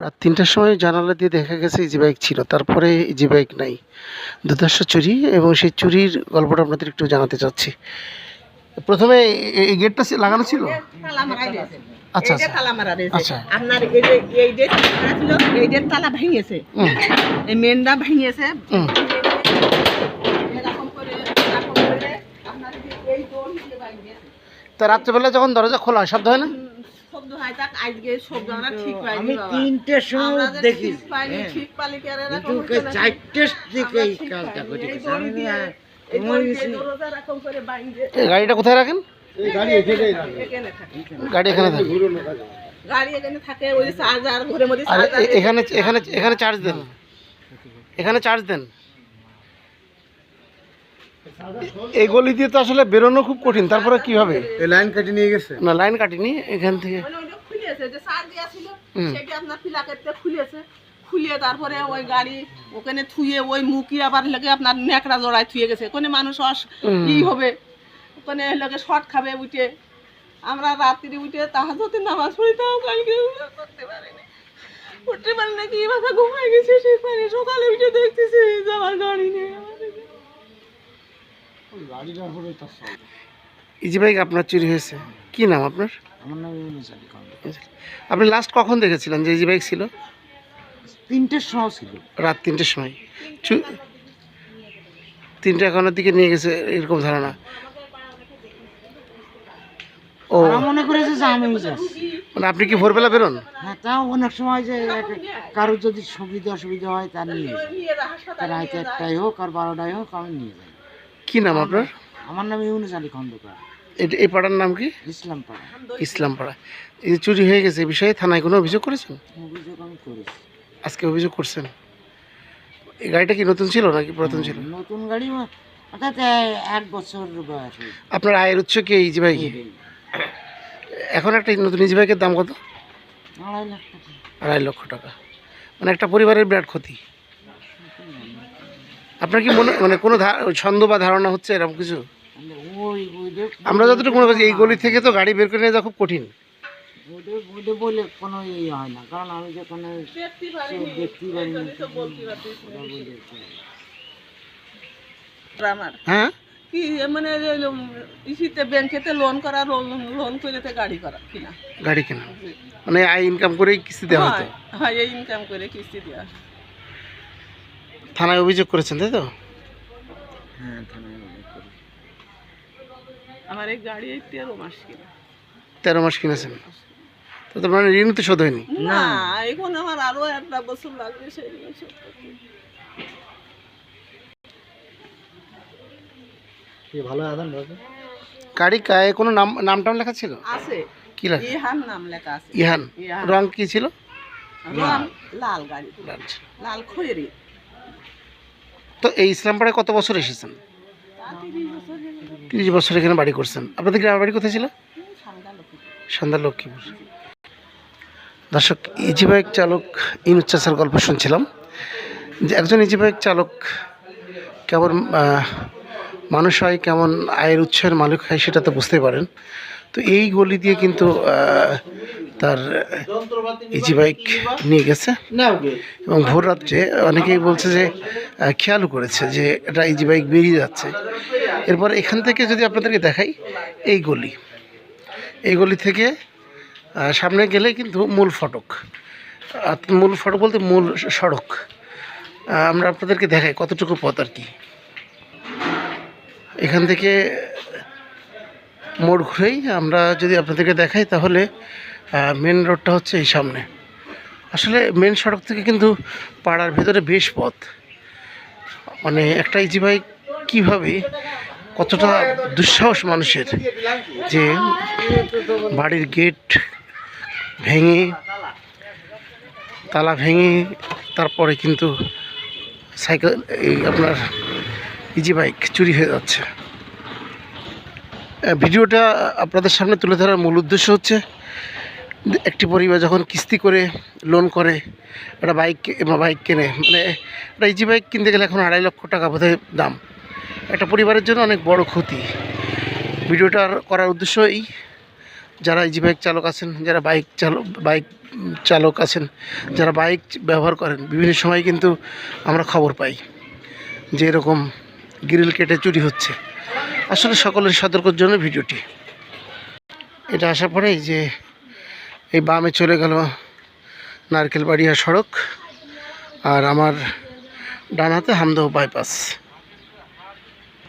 রাত তিনটার সময় জানালা দিয়ে দেখা গেছে ইজি বাইক ছিল তারপরে ইজি বাইক নাই। দুর্দর্শ চুরি এবং সেই চুরির গল্পটা আপনাদের একটু জানাতে চাচ্ছি। প্রথমে এই গেটটা লাগানো ছিল। আচ্ছা, আচ্ছা। আচ্ছা। আপনার এই যে এই যে ছিল, এই যে তালা ভেঙেছে এই মেনটা ভেঙেছে। তা রাত্রেবেলা যখন দরজা খোলা হয় শব্দ হয় না? হয় তাক আজকে আমরা ঠিক পাইনি আমি। তিনটের সময় দেখি। ঠিক হ্যাঁ। ঠিক পালি কি আর এরকম কিন্তু চারটের দিকে এই কাজটা আমি হ্যাঁ, করে বাইন্ধে। গাড়িটা কোথায় রাখেন? গাড়ি এখানে থাকে। গাড়ি এখানে থাকে। গাড়ি এখানে থাকে ওই চার্জার ঘরের মধ্যে চার্জার এখানে এখানে এখানে চার্জ দেন। এখানে চার্জ দেন। এই গলি দিয়ে তো আসলে বেরোনো খুব কঠিন। তারপরে কি হবে? এই লাইন কেটে নিয়ে গেছে। না লাইন কাটিনি এখান থেকে মানে খুলেছে যে সার দেওয়া ছিল হুম। আপনার পিলাকেতে খুলেছে। খুলিয়ে তারপরে ওই গাড়ি ওখানে থুয়ে ওই মুখি আবার লেগে আপনার নেকড়া জড়ায় থুয়ে গেছে। ওখানে মানুষ অস ই হবে। ওখানে লেগে শর্ট খাবে উঠে। আমরা রাত্রি উঠে তাহাজতে নামাজ পড়ি তাও কালকে করতে পারিনি উঠতে পারি না কি মাথা ঘুমাই গেছে সেই পারে। সকালে উঠে দেখতেছি যে আমার গাড়ি নেই আমাদের। ইজি বাইক আপনার চুরি হয়েছে। কি নাম আপনার? আমার নাম ইউনুস আলী আপনি লাস্ট কখন দেখেছিলেন যে ইজি বাইক ছিল? তিনটের সময় ছিল। রাত তিনটের সময়। তিনটে এখনের দিকে নিয়ে গেছে এরকম ধারণা। ও। মনে করেছে যে আমি মানে আপনি কি ভোরবেলা বেরোন? হ্যাঁ তাও অনেক সময় যে কারোর যদি সুবিধা অসুবিধা হয় তার নিয়ে যাই রাইতে একটাই হোক আর বারোটাই হোক আমি নিয়ে যাই। কি নাম আপনার? আমার নাম ইউনুস আলী খন্দকার। এটা- এই পাড়ার নাম কি? ইসলাম পাড়া। ইসলাম পাড়া। এই যে চুরি হয়ে গেছে এই বিষয়ে থানায় কোনো অভিযোগ করেছেন? অভিযোগ আমি করেছি। আজকে অভিযোগ করছেন। এই গাড়িটা কি নতুন ছিল নাকি পুরাতন ছিল? নতুন গাড়ি অর্থাৎ এক বছর বয়স হয়েছে। আপনার আয়ের উৎস কি ইজি বাইক এখন একটা নতুন ইজি বাইকের দাম কত? আড়াই লাখ টাকা। আড়াই লক্ষ টাকা। মানে একটা পরিবারের বিরাট ক্ষতি। আপনার কি মনে মানে কোনো ধা- ছন্দ বা ধারণা হচ্ছে এরকম কিছু? আমরা যতটুকু মনে করছি এই গলি থেকে তো গাড়ি বের করে নিয়ে যাওয়া খুব কঠিন। বলে কোনো ইয়ে হয় না কারণ আমি দেখতে পারিনি আমার হ্যাঁ? কি মানে যে ইসিতে ব্যাংকেতে লোন করা লোন করেতে গাড়ি করা কিনা। গাড়ি কেনা। মানে আয় ইনকাম করেই কিস্তি দেওয়া হতো? হয়, হয় এই ইনকাম করে কিস্তি দেওয়া থানায় অভিযোগ করেছেন তাই তো? হ্যাঁ থানায় অভিযোগ। আমার এই গাড়ি এই তেরো মাস কিনা। তেরো মাস কিনেছেন? তো তো মানে ঋণ তো শোধ হয়নি? না এখন আমার আরও একটা বছর লাগবে সেই ঋণ শোধ ভালো আদান দাদা? গাড়ি গায়ে কোনো নাম নাম টাম লেখা ছিল? আছে। কি লেখা? ইহান নাম লেখা আছে। ইহান। ইহান। রং কি ছিল? রং লাল। গাড়ি লাল খয়েরি। তো এই ইসলামপাড়ায় কত বছর এসেছেন তা তিরিশ বছর হয়ে গেল। তিরিশ বছর এখানে বাড়ি করছেন। আপনাদের গ্রামের বাড়ি কোথায় ছিল? সান্ধ্যা লক্ষ্মী। সন্ধ্যা লক্ষ্মীপুর দর্শক ইজি বাইক চালক ইনুজ চাষার গল্প শুনছিলাম। যে একজন ইজি বাইক চালক কেমন মানুষ হয়, কেমন আয়ের উৎসের মালিক হয় সেটা তো বুঝতে পারেন। তো এই গলি দিয়ে কিন্তু তার ইজি বাইক নিয়ে গেছে। এবং ভোর রাত্রে অনেকেই বলছে যে খেয়াল করেছে যে এটা ইজি বাইক বেরিয়ে যাচ্ছে। এরপর এখান থেকে যদি আপনাদেরকে দেখাই, এই গলি। এই গলি থেকে সামনে গেলে কিন্তু মূল ফটক। মূল ফটক বলতে মূল সড়ক। আমরা আপনাদেরকে দেখাই কতটুকু পথ আর কি। এখান থেকে মোড় ঘুরেই আমরা যদি আপনাদেরকে দেখাই, তাহলে মেন রোডটা হচ্ছে এই সামনে। আসলে মেন সড়ক থেকে কিন্তু পাড়ার ভেতরে বেশ পথ। মানে একটা ইজি বাইক কীভাবে কতটা দুঃসাহস মানুষের যে বাড়ির গেট ভেঙে, তালা ভেঙে, তারপরে কিন্তু সাইকেল, এই আপনার ইজি বাইক চুরি হয়ে যাচ্ছে। ভিডিওটা আপনাদের সামনে তুলে ধরার মূল উদ্দেশ্য হচ্ছে একটি পরিবার যখন কিস্তি করে লোন করে, একটা বাইক বাইক কেনে মানে একটা ইজি বাইক কিনতে গেলে এখন আড়াই লক্ষ টাকা বোধহয় দাম। একটা পরিবারের জন্য অনেক বড় ক্ষতি। ভিডিওটার করার উদ্দেশ্য এই। যারা ইজি বাইক চালক আছেন, যারা বাইক চালক বাইক চালক আছেন, যারা বাইক ব্যবহার করেন, বিভিন্ন সময় কিন্তু আমরা খবর পাই যে এরকম গ্রিল কেটে চুরি হচ্ছে। আসলে সকলের সতর্কর জন্য ভিডিওটি। এটা আসার পরেই যে এই বামে চলে গেল নারকেল বাড়িয়া সড়ক আর আমার ডান হাতে হামদহ বাইপাস